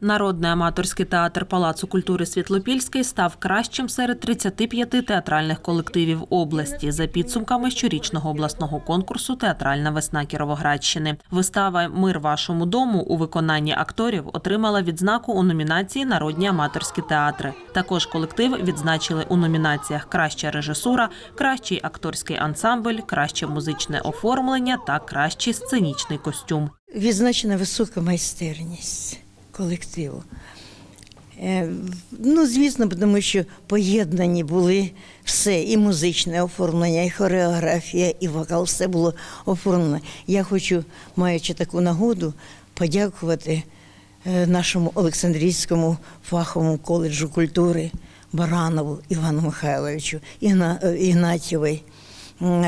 Народний аматорський театр Палацу культури Світлопільський став кращим серед 35 театральних колективів області за підсумками щорічного обласного конкурсу Театральна весна Кіровоградщини. Вистава Мир вашому дому у виконанні акторів отримала відзнаку у номінації Народні аматорські театри. Також колектив відзначили у номінаціях Краща режисура, кращий акторський ансамбль, краще музичне оформлення та кращий сценічний костюм. Відзначена висока майстерність колективу. Е, Ну, звісно, тому що поєднані були все, і музичне оформлення, і хореографія, і вокал, все було оформлено. Я хочу, маючи таку нагоду, подякувати е, нашому Олександрійському фаховому коледжу культури Баранову Івану Михайловичу, Ігна, е, Ігнатьєвій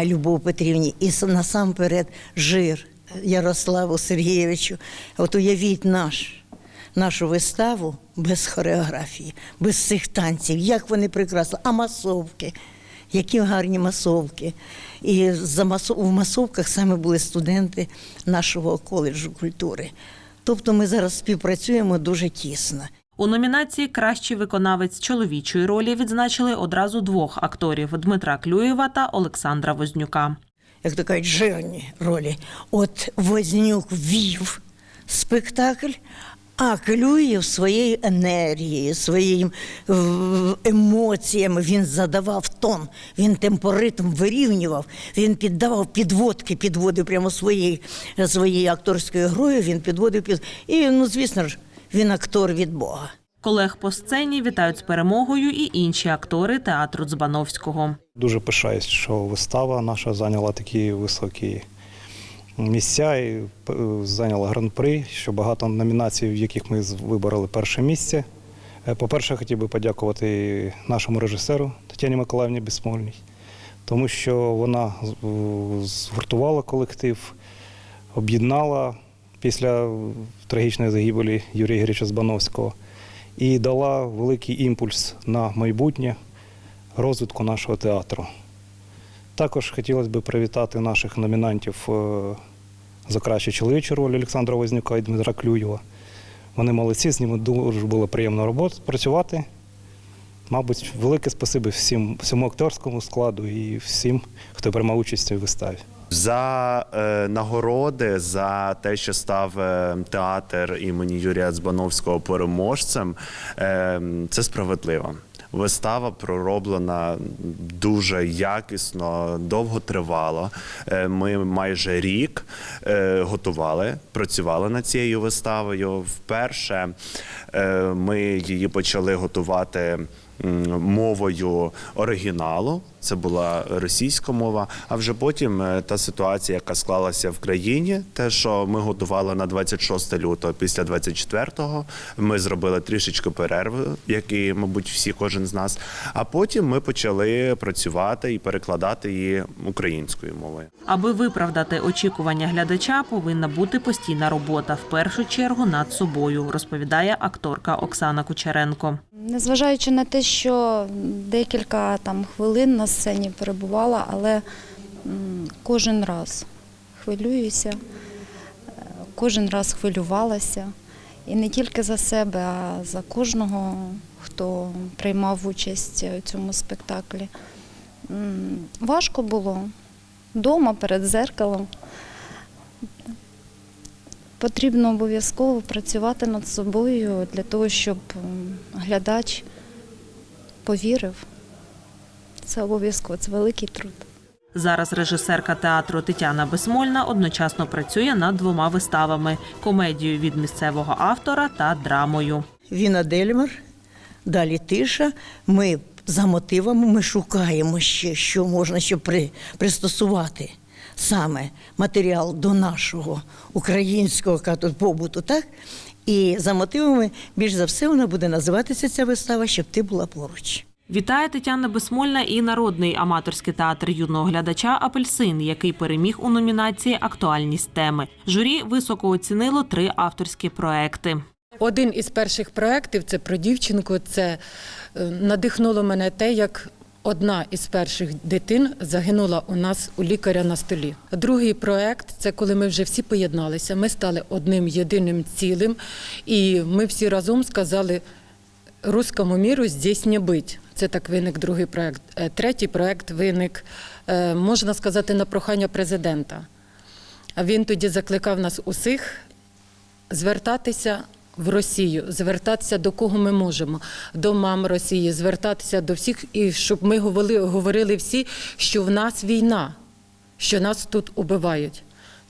Любов Петрівні і насамперед жир Ярославу Сергійовичу. От уявіть наш, нашу виставу без хореографії, без цих танців, як вони прекрасно, а масовки. Які гарні масовки. І за масов... в масовках саме були студенти нашого коледжу культури. Тобто ми зараз співпрацюємо дуже тісно. У номінації Кращий виконавець чоловічої ролі відзначили одразу двох акторів Дмитра Клюєва та Олександра Вознюка. як то кажуть, жирні ролі. От Вознюк вів спектакль, а Клюєв своєю енергією, своїм емоціями він задавав тон, він темпоритм вирівнював, він піддавав підводки, підводив прямо своєю, своєю акторською грою, він підводив під. І, ну, звісно ж, він актор від Бога. Колег по сцені вітають з перемогою і інші актори театру Дзбановського. Дуже пишаюсь, що вистава наша зайняла такі високі місця і е, зайняла гран-при, що багато номінацій, в яких ми вибороли перше місце. Е, По-перше, хотів би подякувати нашому режисеру Тетяні Миколаївні Безсмольній, тому що вона згуртувала колектив, об'єднала після трагічної загибелі Юрія Григорьовича Збановського і дала великий імпульс на майбутнє розвитку нашого театру. Також хотілося б привітати наших номінантів е, за кращу чоловічу роль Олександра Вознюка і Дмитра Клюєва. Вони молодці, з ними дуже було приємно роботи, працювати. Мабуть, велике спасибі всім, всьому акторському складу і всім, хто приймав участь у виставі. За е, нагороди за те, що став е, театр імені Юрія Дзбановського переможцем, е, це справедливо. Вистава пророблена дуже якісно, довго тривало. Е, Ми майже рік е, готували, працювали над цією виставою. Вперше е, ми її почали готувати мовою оригіналу. Це була російська мова. А вже потім е, та ситуація, яка склалася в країні, те, що ми готували на 26 лютого, після 24-го, ми зробили трішечки перерви, як і, мабуть, всі, кожен з нас. А потім ми почали працювати і перекладати її українською мовою. Аби виправдати очікування глядача, повинна бути постійна робота в першу чергу над собою, розповідає акторка Оксана Кучеренко. Незважаючи на те, що декілька там хвилин на сцені перебувала, але кожен раз хвилююся, кожен раз хвилювалася. І не тільки за себе, а за кожного, хто приймав участь у цьому спектаклі. Важко було вдома перед зеркалом. Потрібно обов'язково працювати над собою для того, щоб глядач повірив. Це обов'язково, це великий труд. Зараз режисерка театру Тетяна Безмольна одночасно працює над двома виставами: комедією від місцевого автора та драмою. Віна Дельмар, далі тиша. Ми за мотивами ми шукаємо ще, що можна ще при, пристосувати саме матеріал до нашого українського побуту, так? І за мотивами, більш за все, вона буде називатися ця вистава, щоб ти була поруч. Вітає Тетяна Безмольна і народний аматорський театр юного глядача Апельсин, який переміг у номінації Актуальність теми. Журі високо оцінило три авторські проекти. Один із перших проєктів це про дівчинку. Це е, надихнуло мене те, як одна із перших дитин загинула у нас у лікаря на столі. Другий проект це коли ми вже всі поєдналися. Ми стали одним єдиним цілим, і ми всі разом сказали руському міру здесь бить. Це так виник другий проект. Е, Третій проект виник, е, можна сказати, на прохання президента. Він тоді закликав нас усіх звертатися в Росію, звертатися до кого ми можемо, до мам Росії, звертатися до всіх, і щоб ми говорили, говорили всі, що в нас війна, що нас тут убивають.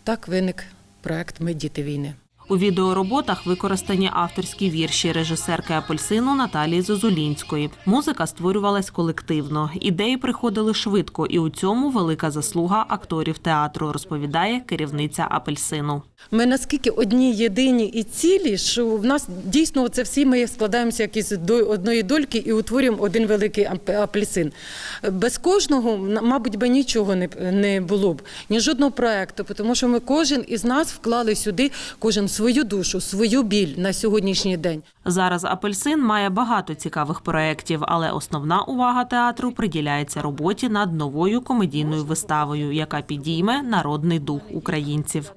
Так виник проект Ми діти війни. У відеороботах використані авторські вірші режисерки апельсину Наталії Зозулінської. Музика створювалась колективно. Ідеї приходили швидко, і у цьому велика заслуга акторів театру, розповідає керівниця апельсину. Ми наскільки одні єдині і цілі, що в нас дійсно це всі ми складаємося якісь до одної дольки і утворюємо один великий ап- апельсин. Без кожного, мабуть, би нічого не було б, ні жодного проекту, тому що ми кожен із нас вклали сюди кожен свою душу, свою біль на сьогоднішній день. Зараз апельсин має багато цікавих проєктів, але основна увага театру приділяється роботі над новою комедійною виставою, яка підійме народний дух українців.